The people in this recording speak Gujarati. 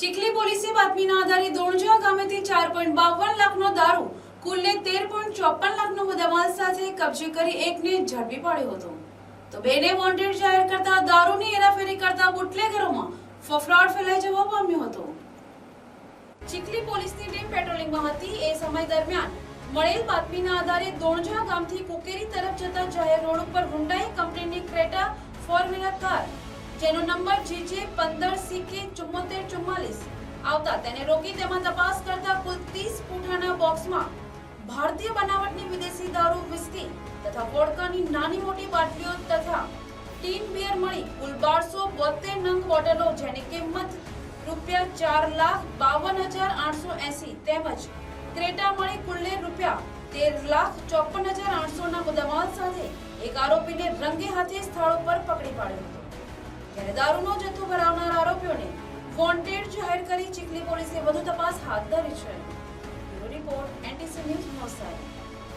ચીખલી પોલીસે બાતમીના આધારે દોણજા ગામેથી ચાર પોઈન્ટ બાવન લાખનો દારૂ કુલ્લે તેર પોઈન્ટ ચોપન લાખનો મુદ્દામાલ સાથે કબજે કરી એકને ઝડપી પાડ્યો હતો. તો બેને વોન્ટેડ જાહેર કરતા દારૂની હેરાફેરી કરતા બુટલેગરોમાં ફફડાટ ફેલાઈ જવા પામ્યો હતો. ચીખલી પોલીસની ટીમ પેટ્રોલિંગમાં હતી. એ સમય દરમિયાન મળેલ બાતમીના આધારે દોણજા ગામથી કુકેરી તરફ જતા જાહેર રોડ ઉપર હુન્ડાઈ કંપનીની ક્રેટા ફોર વ્હીલર કાર જેનો નંબર જીજે પંદર સીકે ચુમ્મોતેર ચુમ્માલીસ આવતા તેને રોકી તેમાં તપાસ કરતા કુલ ત્રીસ પૂઠાના બોક્સમાં ભારતીય બનાવટની વિદેશી દારૂ વિસ્કી તથા વોડકાની નાની મોટી બાટલીઓ તથા ટીમ બિયર મળી કુલ બારસો બોતેર નંગ બોટલો જેની કિંમત રૂપિયા ચાર લાખ બાવન હજાર આઠસો એસી તેમજ ક્રેટા મળી કુલ્લે રૂપિયા તેર લાખ ચોપન હજાર આઠસો ના મુદ્દામાલ સાથે એક આરોપીને રંગે હાથે સ્થળ ઉપર પકડી પાડ્યો. ત્યારે દારૂનો જથ્થો ભરાવનાર આરોપીઓને વોન્ટેડ જાહેર કરી ચીખલી પોલીસે વધુ તપાસ હાથ ધરી છે. રિપોર્ટ